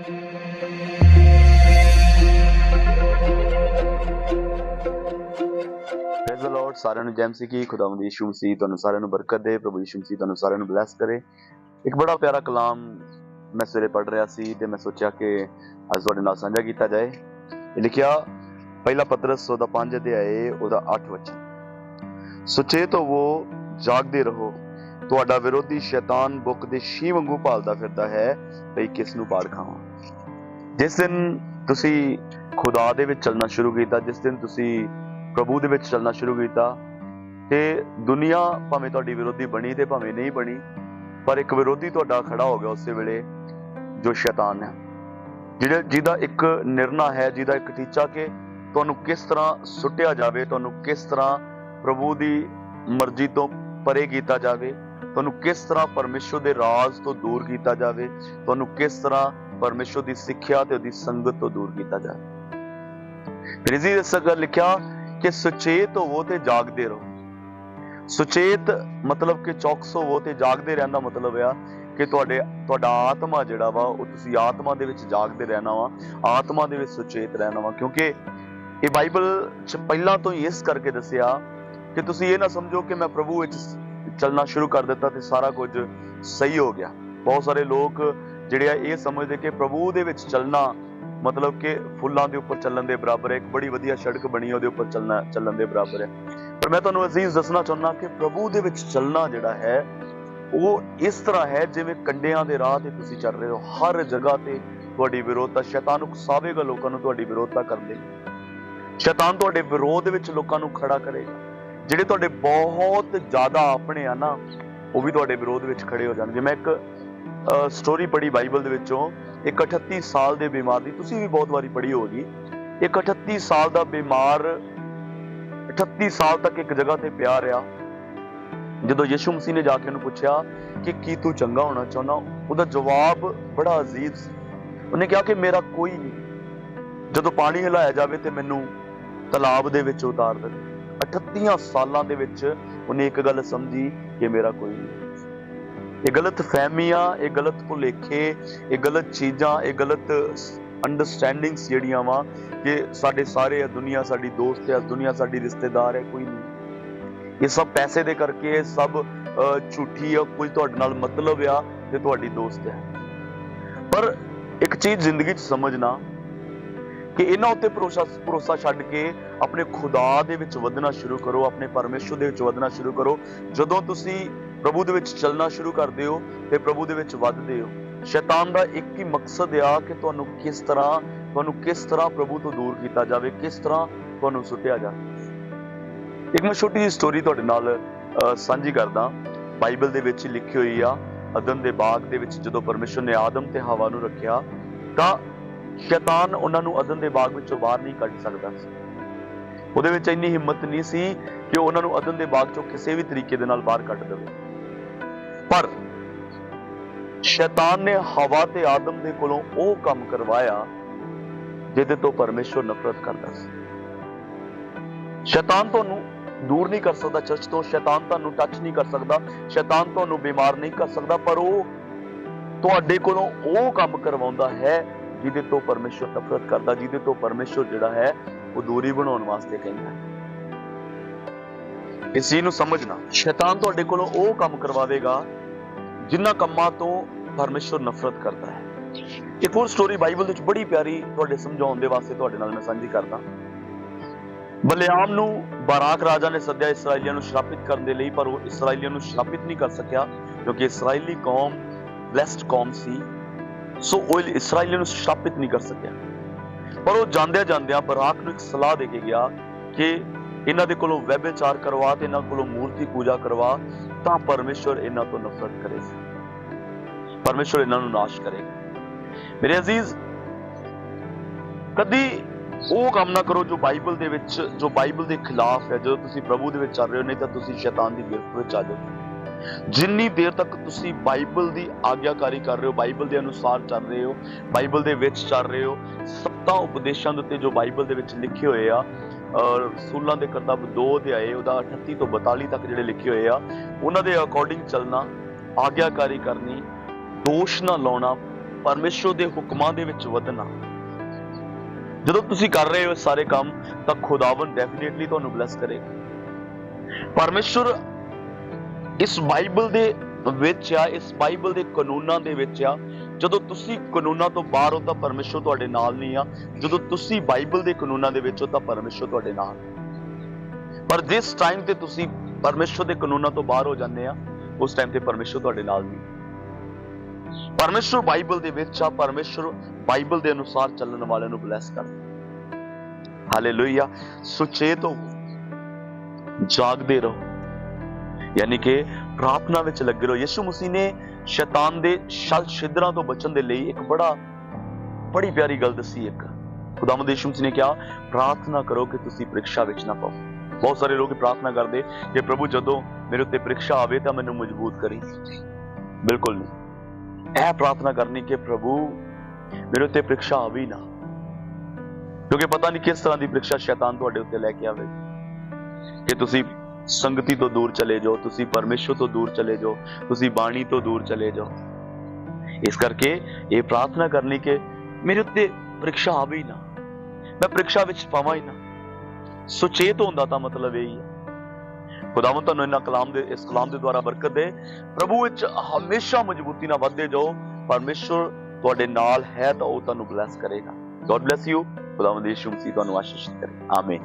Praise the Lord ਸਾਰਿਆਂ ਨੂੰ jam ਕੀ, ਖੁਦਾਵੰਦ ਯਿਸੂ ਮਸੀਹ, ਤੁਹਾਨੂੰ ਸਾਰਿਆਂ ਨੂੰ ਬਰਕਤ ਦੇ, ਪ੍ਰਭੂ ਯਿਸੂ ਮਸੀਹ ਤੁਹਾਨੂੰ ਸਾਰਿਆਂ ਨੂੰ ਬਲੈਸ ਕਰੇ। ਇੱਕ ਬੜਾ ਪਿਆਰਾ ਕਲਾਮ ਮੈਂ ਸਵੇਰੇ ਪੜ ਰਿਹਾ ਸੀ ਤੇ ਮੈਂ ਸੋਚਿਆ ਕਿ ਅੱਜ ਤੁਹਾਡੇ ਨਾਲ ਸਾਂਝਾ ਕੀਤਾ ਜਾਏ। ਇਹ ਲਿਖਿਆ, ਪਹਿਲਾ ਪਤਰਸ ਉਹਦਾ 5 ਅਧਿਆਏ, ਉਹਦਾ 8 ਵਚਨ। ਸੁਚੇਤ ਹੋਵੋ, ਜਾਗਦੇ ਰਹੋ। ਤੁਹਾਡਾ ਵਿਰੋਧੀ ਸ਼ੈਤਾਨ ਬੁੱਕ ਦੇ ਸ਼ੀ ਵਾਂਗੂ ਭਾਲਦਾ ਫਿਰਦਾ ਹੈ ਭਈ ਕਿਸ ਨੂੰ ਪਾੜ ਖਾਵਾਂ। ਜਿਸ ਦਿਨ ਤੁਸੀਂ ਖੁਦਾ ਦੇ ਵਿੱਚ ਚੱਲਣਾ ਸ਼ੁਰੂ ਕੀਤਾ, ਜਿਸ ਦਿਨ ਤੁਸੀਂ ਪ੍ਰਭੂ ਦੇ ਵਿੱਚ ਚੱਲਣਾ ਸ਼ੁਰੂ ਕੀਤਾ, ਤੇ ਦੁਨੀਆ ਭਾਵੇਂ ਤੁਹਾਡੀ ਵਿਰੋਧੀ ਬਣੀ ਤੇ ਭਾਵੇਂ ਨਹੀਂ ਬਣੀ, ਪਰ ਇੱਕ ਵਿਰੋਧੀ ਤੁਹਾਡਾ ਖੜਾ ਹੋ ਗਿਆ ਉਸੇ ਵੇਲੇ, ਜੋ ਸ਼ੈਤਾਨ ਹੈ। ਜਿਹੜਾ ਜਿਹਦਾ ਇੱਕ ਨਿਰਣਾ ਹੈ, ਜਿਹਦਾ ਇੱਕ ਟੀਚਾ ਕਿ ਤੁਹਾਨੂੰ ਕਿਸ ਤਰ੍ਹਾਂ ਸੁੱਟਿਆ ਜਾਵੇ, ਤੁਹਾਨੂੰ ਕਿਸ ਤਰ੍ਹਾਂ ਪ੍ਰਭੂ ਦੀ ਮਰਜ਼ੀ ਤੋਂ ਪਰੇ ਕੀਤਾ ਜਾਵੇ ਤੁਹਾਨੂੰ ਕਿਸ ਤਰ੍ਹਾਂ ਪਰਮੇਸ਼ਰ ਦੇ ਰਾਜ ਤੋਂ ਦੂਰ ਕੀਤਾ ਜਾਵੇ, ਤੁਹਾਨੂੰ ਕਿਸ ਤਰ੍ਹਾਂ ਪਰਮੇਸ਼ਰ ਦੀ ਸਿੱਖਿਆ ਤੇ ਉਹਦੀ ਸੰਗਤ ਤੋਂ ਦੂਰ ਕੀਤਾ ਜਾਵੇ। ਫਿਰ ਇਸੀ ਇਸ ਲਿਖਿਆ ਕਿ ਸੁਚੇਤ ਹੋਵੋ ਤੇ ਜਾਗਦੇ ਰਹੋ। ਸੁਚੇਤ ਮਤਲਬ ਕਿ ਚੌਕਸ ਹੋਵੋ ਤੇ ਜਾਗਦੇ ਰਹਿਣ ਦਾ ਮਤਲਬ ਆ ਕਿ ਤੁਹਾਡੇ, ਤੁਹਾਡਾ ਆਤਮਾ ਜਿਹੜਾ ਵਾ, ਉਹ ਤੁਸੀਂ ਆਤਮਾ ਦੇ ਵਿੱਚ ਜਾਗਦੇ ਰਹਿਣਾ ਵਾ, ਆਤਮਾ ਦੇ ਵਿੱਚ ਸੁਚੇਤ ਰਹਿਣਾ ਵਾ। ਕਿਉਂਕਿ ਇਹ ਬਾਈਬਲ ਚ ਪਹਿਲਾਂ ਤੋਂ ਹੀ ਇਸ ਕਰਕੇ ਦੱਸਿਆ ਕਿ ਤੁਸੀਂ ਇਹ ਨਾ ਸਮਝੋ ਕਿ ਮੈਂ ਪ੍ਰਭੂ ਵਿੱਚ ਚੱਲਣਾ ਸ਼ੁਰੂ ਕਰ ਦਿੱਤਾ ਤੇ ਸਾਰਾ ਕੁਝ ਸਹੀ ਹੋ ਗਿਆ। ਬਹੁਤ ਸਾਰੇ ਲੋਕ ਜਿਹੜੇ ਆ, ਇਹ ਸਮਝਦੇ ਕਿ ਪ੍ਰਭੂ ਦੇ ਵਿੱਚ ਚੱਲਣਾ ਮਤਲਬ ਕਿ ਫੁੱਲਾਂ ਦੇ ਉੱਪਰ ਚੱਲਣ ਦੇ ਬਰਾਬਰ ਹੈ, ਇੱਕ ਬੜੀ ਵਧੀਆ ਸੜਕ ਬਣੀ ਉਹਦੇ ਉੱਪਰ ਚੱਲਣਾ, ਚੱਲਣ ਦੇ ਬਰਾਬਰ ਹੈ। ਪਰ ਮੈਂ ਤੁਹਾਨੂੰ ਅਜ਼ੀਜ਼ ਦੱਸਣਾ ਚਾਹੁੰਦਾ ਕਿ ਪ੍ਰਭੂ ਦੇ ਵਿੱਚ ਚੱਲਣਾ ਜਿਹੜਾ ਹੈ, ਉਹ ਇਸ ਤਰ੍ਹਾਂ ਹੈ ਜਿਵੇਂ ਕੰਡਿਆਂ ਦੇ ਰਾਹ ਤੇ ਤੁਸੀਂ ਚੱਲ ਰਹੇ ਹੋ। ਹਰ ਜਗ੍ਹਾ ਤੇ ਤੁਹਾਡੀ ਵਿਰੋਧਤਾ, ਸ਼ੈਤਾਨ ਉਕਸਾਵੇਗਾ, ਲੋਕਾਂ ਨੂੰ ਤੁਹਾਡੀ ਵਿਰੋਧਤਾ ਕਰਨ ਦੇ ਲਈ। ਸ਼ੈਤਾਨ ਤੁਹਾਡੇ ਵਿਰੋਧ ਵਿੱਚ ਲੋਕਾਂ ਨੂੰ ਖੜਾ ਕਰੇਗਾ। ਜਿਹੜੇ ਤੁਹਾਡੇ ਬਹੁਤ ਜ਼ਿਆਦਾ ਆਪਣੇ ਆ ਨਾ, ਉਹ ਵੀ ਤੁਹਾਡੇ ਵਿਰੋਧ ਵਿੱਚ ਖੜੇ ਹੋ ਜਾਣਗੇ ਮੈਂ ਇੱਕ ਸਟੋਰੀ ਪੜ੍ਹੀ ਬਾਈਬਲ ਦੇ ਵਿੱਚੋਂ, ਇੱਕ 38 ਸਾਲ ਦੇ ਬਿਮਾਰ ਦੀ, ਤੁਸੀਂ ਵੀ ਬਹੁਤ ਵਾਰੀ ਪੜ੍ਹੀ ਹੋਗੀ ਇੱਕ 38 ਸਾਲ ਦਾ ਬਿਮਾਰ 38 ਸਾਲ ਤੱਕ ਇੱਕ ਜਗ੍ਹਾ ਤੇ ਪਿਆ ਰਿਹਾ। ਜਦੋਂ ਯਿਸੂ ਮਸੀਹ ਨੇ ਜਾ ਕੇ ਉਹਨੂੰ ਪੁੱਛਿਆ ਕਿ ਕੀ ਤੂੰ ਚੰਗਾ ਹੋਣਾ ਚਾਹੁੰਦਾ, ਉਹਦਾ ਜਵਾਬ ਬੜਾ ਅਜ਼ੀਜ਼ ਸੀ। ਉਹਨੇ ਕਿਹਾ ਕਿ ਮੇਰਾ ਕੋਈ ਨਹੀਂ। ਜਦੋਂ ਪਾਣੀ ਹਿਲਾਇਆ ਜਾਵੇ ਤੇ ਮੈਨੂੰ ਤਲਾਬ ਦੇ ਵਿੱਚ ਉਤਾਰ ਦੇ 38 ਸਾਲਾਂ ਦੇ ਵਿੱਚ ਉਹਨੇ ਇੱਕ ਗੱਲ ਸਮਝੀ ਕਿ ਮੇਰਾ ਕੋਈ ਨਹੀਂ ਇਹ ਗਲਤ ਫਹਿਮੀਆਂ, ਇਹ ਗਲਤ ਭੁਲੇਖੇ, ਇਹ ਗਲਤ ਚੀਜ਼ਾਂ, ਇਹ ਗਲਤ ਅੰਡਰਸਟੈਂਡਿੰਗਸ ਜਿਹੜੀਆਂ ਵਾ ਕਿ ਸਾਡੇ ਸਾਰੇ ਆ ਦੁਨੀਆ ਸਾਡੀ ਦੋਸਤ ਹੈ ਦੁਨੀਆ ਸਾਡੀ ਰਿਸ਼ਤੇਦਾਰ ਹੈ ਕੋਈ ਨਹੀਂ। ਇਹ ਸਭ ਪੈਸੇ ਦੇ ਕਰਕੇ, ਇਹ ਸਭ ਝੂਠੀ ਆ, ਕੋਈ ਤੁਹਾਡੇ ਨਾਲ ਮਤਲਬ ਆ ਤੇ ਤੁਹਾਡੀ ਦੋਸਤ ਹੈ। ਪਰ ਇੱਕ ਚੀਜ਼ ਜ਼ਿੰਦਗੀ 'ਚ ਸਮਝਣਾ ਕਿ ਇਹਨਾਂ ਉੱਤੇ ਭਰੋਸਾ ਭਰੋਸਾ ਛੱਡ ਕੇ ਆਪਣੇ ਖੁਦਾ ਦੇ ਵਿੱਚ ਵਧਣਾ ਸ਼ੁਰੂ ਕਰੋ ਆਪਣੇ ਪਰਮੇਸ਼ਰ ਦੇ ਵਿੱਚ ਵਧਣਾ ਸ਼ੁਰੂ ਕਰੋ। ਜਦੋਂ ਤੁਸੀਂ ਪ੍ਰਭੂ ਦੇ ਵਿੱਚ ਚੱਲਣਾ ਸ਼ੁਰੂ ਕਰਦੇ ਹੋ ਤੇ ਪ੍ਰਭੂ ਦੇ ਵਿੱਚ ਵੱਧਦੇ ਹੋ। ਸ਼ੈਤਾਨ ਦਾ ਇੱਕ ਹੀ ਮਕਸਦ ਆ ਕਿ ਤੁਹਾਨੂੰ ਕਿਸ ਤਰ੍ਹਾਂ ਤੁਹਾਨੂੰ ਕਿਸ ਤਰ੍ਹਾਂ ਪ੍ਰਭੂ ਤੋਂ ਦੂਰ ਕੀਤਾ ਜਾਵੇ ਕਿਸ ਤਰ੍ਹਾਂ ਤੁਹਾਨੂੰ ਸੁੱਟਿਆ ਜਾਵੇ। ਇੱਕ ਮੈਂ ਛੋਟੀ ਜਿਹੀ ਸਟੋਰੀ ਤੁਹਾਡੇ ਨਾਲ ਅਹ, ਸਾਂਝੀ ਕਰਦਾ। ਬਾਈਬਲ ਦੇ ਵਿੱਚ ਲਿਖੀ ਹੋਈ ਆ। ਅਦਨ ਦੇ ਬਾਗ ਦੇ ਵਿੱਚ ਜਦੋਂ ਪਰਮੇਸ਼ਰ ਨੇ ਆਦਮ ਤੇ ਹਵਾ ਨੂੰ ਰੱਖਿਆ ਤਾਂ ਸ਼ੈਤਾਨ ਉਹਨਾਂ ਨੂੰ ਅਦਨ ਦੇ ਬਾਗ ਵਿੱਚੋਂ ਬਾਹਰ ਨਹੀਂ ਕੱਢ ਸਕਦਾ ਸੀ। ਉਹਦੇ ਵਿੱਚ ਇੰਨੀ ਹਿੰਮਤ ਨਹੀਂ ਸੀ ਕਿ ਉਹਨਾਂ ਨੂੰ ਅਦਨ ਦੇ ਬਾਗ ਚੋਂ ਕਿਸੇ ਵੀ ਤਰੀਕੇ ਦੇ ਨਾਲ ਬਾਹਰ ਕੱਢ ਦੇਵੇ। ਪਰ ਸ਼ੈਤਾਨ ਨੇ ਹਵਾ ਤੇ ਆਦਮ ਦੇ ਕੋਲੋਂ ਉਹ ਕੰਮ ਕਰਵਾਇਆ ਜਿਹਦੇ ਤੋਂ ਪਰਮੇਸ਼ਰ ਨਫ਼ਰਤ ਕਰਦਾ ਸੀ। ਸ਼ੈਤਾਨ ਤੁਹਾਨੂੰ ਦੂਰ ਨਹੀਂ ਕਰ ਸਕਦਾ, ਚਰਚ ਤੋਂ ਸ਼ੈਤਾਨ ਤੁਹਾਨੂੰ ਟੱਚ ਨਹੀਂ ਕਰ ਸਕਦਾ, ਸ਼ੈਤਾਨ ਤੁਹਾਨੂੰ ਬਿਮਾਰ ਨਹੀਂ ਕਰ ਸਕਦਾ, ਪਰ ਉਹ ਤੁਹਾਡੇ ਕੋਲੋਂ ਉਹ ਕੰਮ ਕਰਵਾਉਂਦਾ ਹੈ ਜਿਹਦੇ ਤੋਂ ਪਰਮੇਸ਼ਰ ਨਫ਼ਰਤ ਕਰਦਾ, ਜਿਹਦੇ ਤੋਂ ਪਰਮੇਸ਼ਰ ਜਿਹੜਾ ਹੈ, ਉਹ ਦੂਰੀ ਬਣਾਉਣ ਵਾਸਤੇ ਕਹਿੰਦਾ ਇਸ ਨੂੰ ਸਮਝਣਾ, ਸ਼ੈਤਾਨ ਤੁਹਾਡੇ ਕੋਲੋਂ ਉਹ ਕੰਮ ਕਰਵਾਵੇਗਾ, ਜਿਨ੍ਹਾਂ ਕੰਮਾਂ ਤੋਂ ਪਰਮੇਸ਼ਰ ਨਫ਼ਰਤ ਕਰਦਾ ਹੈ। ਇੱਕ ਹੋਰ ਸਟੋਰੀ ਬਾਈਬਲ ਵਿੱਚ ਬੜੀ ਪਿਆਰੀ ਤੁਹਾਡੇ ਸਮਝਾਉਣ ਦੇ ਵਾਸਤੇ ਤੁਹਾਡੇ ਨਾਲ ਮੈਂ ਸਾਂਝੀ ਕਰਦਾ। ਬਲਿਆਮ ਨੂੰ ਬਾਰਾਕ ਰਾਜਾ ਨੇ ਸੱਦਿਆ ਇਸرائیਲੀਆਂ ਨੂੰ ਸ਼ਰਾਪਿਤ ਕਰਨ ਦੇ ਲਈ, ਪਰ ਉਹ ਇਸرائیਲੀਆਂ ਨੂੰ ਸ਼ਰਾਪਿਤ ਨਹੀਂ ਕਰ ਸਕਿਆ, ਕਿਉਂਕਿ ਇਸرائیਲੀ ਕੌਮ ਬlesed ਕੌਮ ਸੀ। ਸੋ ਉਹ ਇਸਰਾਇਲੀਆਂ ਨੂੰ ਸਥਾਪਿਤ ਨਹੀਂ ਕਰ ਸਕਿਆ। ਪਰ ਉਹ ਜਾਂਦਿਆਂ ਜਾਂਦਿਆਂ ਬਰਾਕ ਨੂੰ ਇੱਕ ਸਲਾਹ ਦੇ ਕੇ ਗਿਆ ਕਿ ਇਹਨਾਂ ਦੇ ਕੋਲੋਂ ਵਿਭਚਾਰ ਕਰਵਾ ਤੇ ਇਹਨਾਂ ਕੋਲੋਂ ਮੂਰਤੀ ਪੂਜਾ ਕਰਵਾ, ਤਾਂ ਪਰਮੇਸ਼ਵਰ ਇਹਨਾਂ ਤੋਂ ਨਫ਼ਰਤ ਕਰੇਗਾ ਪਰਮੇਸ਼ਵਰ ਇਹਨਾਂ ਨੂੰ ਨਾਸ਼ ਕਰੇਗਾ ਮੇਰੇ ਅਜ਼ੀਜ਼, ਕਦੀ ਉਹ ਕੰਮ ਨਾ ਕਰੋ ਜੋ ਬਾਈਬਲ ਦੇ ਵਿੱਚ ਜੋ ਬਾਈਬਲ ਦੇ ਖਿਲਾਫ ਹੈ, ਜਦੋਂ ਤੁਸੀਂ ਪ੍ਰਭੂ ਦੇ ਵਿੱਚ ਚੱਲ ਰਹੇ ਹੋ, ਨਹੀਂ ਤਾਂ ਤੁਸੀਂ ਸ਼ੈਤਾਨ ਦੀ ਗਿਰਫਤ ਵਿੱਚ ਆ ਜਾਓਗੇ ਜਿੰਨੀ ਦੇਰ ਤੱਕ ਤੁਸੀਂ ਬਾਈਬਲ ਦੀ ਆਗਿਆਕਾਰੀ ਕਰ ਰਹੇ ਹੋ, ਬਾਈਬਲ ਦੇ ਅਨੁਸਾਰ ਚੱਲ ਰਹੇ ਹੋ, ਬਾਈਬਲ ਦੇ ਵਿੱਚ ਚੱਲ ਰਹੇ ਹੋ, ਸੱਤਾਂ ਉਪਦੇਸ਼ਾਂ ਦੇ ਉੱਤੇ ਜੋ ਬਾਈਬਲ ਦੇ ਵਿੱਚ ਲਿਖੇ ਹੋਏ ਆ ਔਰ ਰਸੂਲਾਂ ਦੇ ਕਰਤੱਵ 2 ਅਧਿਆਏ, ਉਹਦਾ 38 ਤੋਂ 42 ਤੱਕ ਜਿਹੜੇ ਲਿਖੇ ਹੋਏ ਆ, ਉਹਨਾਂ ਦੇ ਅਕੋਰਡਿੰਗ ਚੱਲਣਾ, ਆਗਿਆਕਾਰੀ ਕਰਨੀ, ਦੋਸ਼ ਨਾ ਲਾਉਣਾ, ਪਰਮੇਸ਼ਰ ਦੇ ਹੁਕਮਾਂ ਦੇ ਵਿੱਚ ਵਧਣਾ। ਜਦੋਂ ਤੁਸੀਂ ਕਰ ਰਹੇ ਹੋ ਸਾਰੇ ਕੰਮ, ਤਾਂ ਖੁਦਾਵੰ ਡੈਫੀਨੇਟਲੀ ਤੁਹਾਨੂੰ ਬਲੈਸ ਕਰੇਗਾ। ਪਰਮੇਸ਼ਰ ਇਸ ਬਾਈਬਲ ਦੇ ਵਿੱਚ ਆ, ਇਸ ਬਾਈਬਲ ਦੇ ਕਾਨੂੰਨਾਂ ਦੇ ਵਿੱਚ ਆ, ਜਦੋਂ ਤੁਸੀਂ ਕਾਨੂੰਨਾਂ ਤੋਂ ਬਾਹਰ ਹੋ ਤਾਂ ਪਰਮੇਸ਼ਰ ਤੁਹਾਡੇ ਨਾਲ ਨਹੀਂ ਆ। ਜਦੋਂ ਤੁਸੀਂ ਬਾਈਬਲ ਦੇ ਕਾਨੂੰਨਾਂ ਦੇ ਵਿੱਚ ਹੋ ਤਾਂ ਪਰਮੇਸ਼ਰ ਤੁਹਾਡੇ ਨਾਲ ਪਰ ਜਿਸ ਟਾਈਮ ਤੇ ਤੁਸੀਂ ਪਰਮੇਸ਼ਰ ਦੇ ਕਾਨੂੰਨਾਂ ਤੋਂ ਬਾਹਰ ਹੋ ਜਾਂਦੇ ਆ, ਉਸ ਟਾਈਮ ਤੇ ਪਰਮੇਸ਼ਰ ਤੁਹਾਡੇ ਨਾਲ ਨਹੀਂ। ਪਰਮੇਸ਼ਰ ਬਾਈਬਲ ਦੇ ਵਿੱਚ ਆ, ਪਰਮੇਸ਼ਰ ਬਾਈਬਲ ਦੇ ਅਨੁਸਾਰ ਚੱਲਣ ਵਾਲਿਆਂ ਨੂੰ ਬਲੈਸ ਕਰਦਾ। ਹਾਲੇਲੂਇਆ ਸੁਚੇਤ ਹੋ ਜਾਗਦੇ ਰਹੋ। ਯਾਨੀ ਕਿ ਪ੍ਰਾਰਥਨਾ ਵਿੱਚ ਲੱਗੇ ਰਹੋ। ਯਿਸੂ ਮਸੀਹ ਨੇ ਸ਼ੈਤਾਨ ਦੇ ਛਲ ਛਿਦਰਾਂ ਤੋਂ ਬਚਣ ਦੇ ਲਈ ਇੱਕ ਬੜਾ, ਬੜੀ ਪਿਆਰੀ ਗੱਲ ਦੱਸੀ ਇੱਕ। ਖੁਦਾਵੰਦ ਯਿਸੂ ਮਸੀਹ ਨੇ ਕਿਹਾ, ਪ੍ਰਾਰਥਨਾ ਕਰੋ ਕਿ ਤੁਸੀਂ ਪ੍ਰੀਖਿਆ ਵਿੱਚ ਨਾ ਪਾਓ। ਬਹੁਤ ਸਾਰੇ ਲੋਕ ਪ੍ਰਾਰਥਨਾ ਕਰਦੇ ਕਿ ਪ੍ਰਭੂ ਜਦੋਂ ਮੇਰੇ ਉੱਤੇ ਪ੍ਰੀਖਿਆ ਆਵੇ ਤਾਂ ਮੈਨੂੰ ਮਜ਼ਬੂਤ ਕਰੀ। ਬਿਲਕੁਲ ਨਹੀਂ। ਇਹ ਪ੍ਰਾਰਥਨਾ ਕਰਨੀ ਕਿ ਪ੍ਰਭੂ ਮੇਰੇ ਉੱਤੇ ਪ੍ਰੀਖਿਆ ਆਵੇ ਨਾ। ਕਿਉਂਕਿ ਪਤਾ ਨਹੀਂ ਕਿਸ ਤਰ੍ਹਾਂ ਦੀ ਪ੍ਰੀਖਿਆ ਸ਼ੈਤਾਨ ਤੁਹਾਡੇ ਉੱਤੇ ਲੈ ਕੇ ਆਵੇ। ਕਿ ਤੁਸੀਂ ਸੰਗਤੀ ਤੋਂ ਦੂਰ ਚਲੇ ਜਾਓ, ਤੁਸੀਂ ਪਰਮੇਸ਼ਰ ਤੋਂ ਦੂਰ ਚਲੇ ਜਾਓ, ਤੁਸੀਂ ਬਾਣੀ ਤੋਂ ਦੂਰ ਚਲੇ ਜਾਓ। ਇਸ ਕਰਕੇ ਇਹ ਪ੍ਰਾਰਥਨਾ ਕਰਨੀ ਕਿ ਮੇਰੇ ਉੱਤੇ ਪ੍ਰੀਖਿਆ ਆਵੇ ਹੀ ਨਾ, ਮੈਂ ਪ੍ਰੀਖਿਆ ਵਿੱਚ ਪਾਵਾਂ ਹੀ ਨਾ। ਸੁਚੇਤ ਹੁੰਦਾ ਤਾਂ ਮਤਲਬ ਇਹ ਹੀ ਹੈ। ਖੁਦਾਵੰਦ ਤੁਹਾਨੂੰ ਇਹਨਾਂ ਕਲਾਮ ਦੇ, ਇਸ ਕਲਾਮ ਦੇ ਦੁਆਰਾ ਬਰਕਤ ਦੇ। ਪ੍ਰਭੂ ਵਿੱਚ ਹਮੇਸ਼ਾ ਮਜ਼ਬੂਤੀ ਨਾਲ ਵੱਧਦੇ ਜਾਓ। ਪਰਮੇਸ਼ਰ ਤੁਹਾਡੇ ਨਾਲ ਹੈ ਤਾਂ ਉਹ ਤੁਹਾਨੂੰ ਬਲੈਸ ਕਰੇਗਾ। ਗੋਡ ਬlesਸ ਯੂ ਖੁਦਾਵੰਦ ਯਿਸੂ ਮਸੀਹ, ਤੁਹਾਨੂੰ ਆਸ਼ੀਸ਼ ਕਰੇ। ਆਮੀਨ